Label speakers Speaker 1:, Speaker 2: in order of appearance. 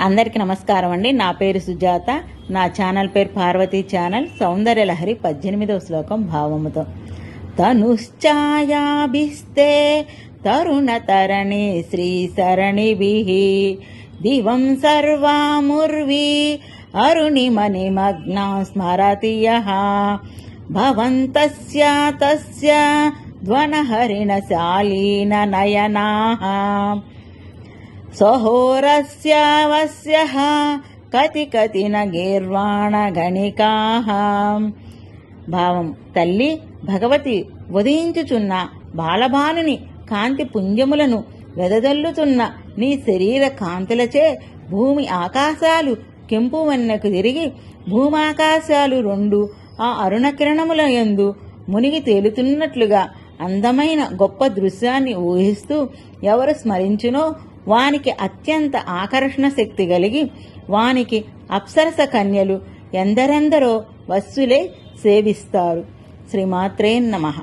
Speaker 1: అందరికీ నమస్కారం అండి. నా పేరు సుజాత. నా ఛానల్ పేరు పార్వతీ ఛానల్. సౌందర్యలహరి పద్దెనిమిదవ శ్లోకం భావముతో. తనుశ్చాయాభిస్తే తరుణతరణి శ్రీసరణిభిः దివం సర్వాముర్వి అరుణిమనిమగ్నా స్మరతి యः భవంతస్య తస్య ధ్వనహరిణశాలీన నయనాः సహోరస్యావస్యః కతి కతి గీర్వాణగణికాః భావం తల్లి భగవతి ఉదయించుచున్న బాలభానుని కాంతి పుంజములను వెదజల్లుతున్న నీ శరీర కాంతులచే భూమి ఆకాశాలు కెంపు వన్నెకు తిరిగి భూమాకాశాలు రెండు ఆ అరుణ కిరణముల యందు మునిగి తేలుతున్నట్లుగా అందమైన గొప్ప దృశ్యాన్ని ఊహిస్తూ ఎవరు స్మరించునో వానికి అత్యంత ఆకర్షణ శక్తి కలిగి వానికి అప్సరస కన్యలు ఎందరెందరో వస్సులే సేవిస్తారు. శ్రీమాత్రే నమః.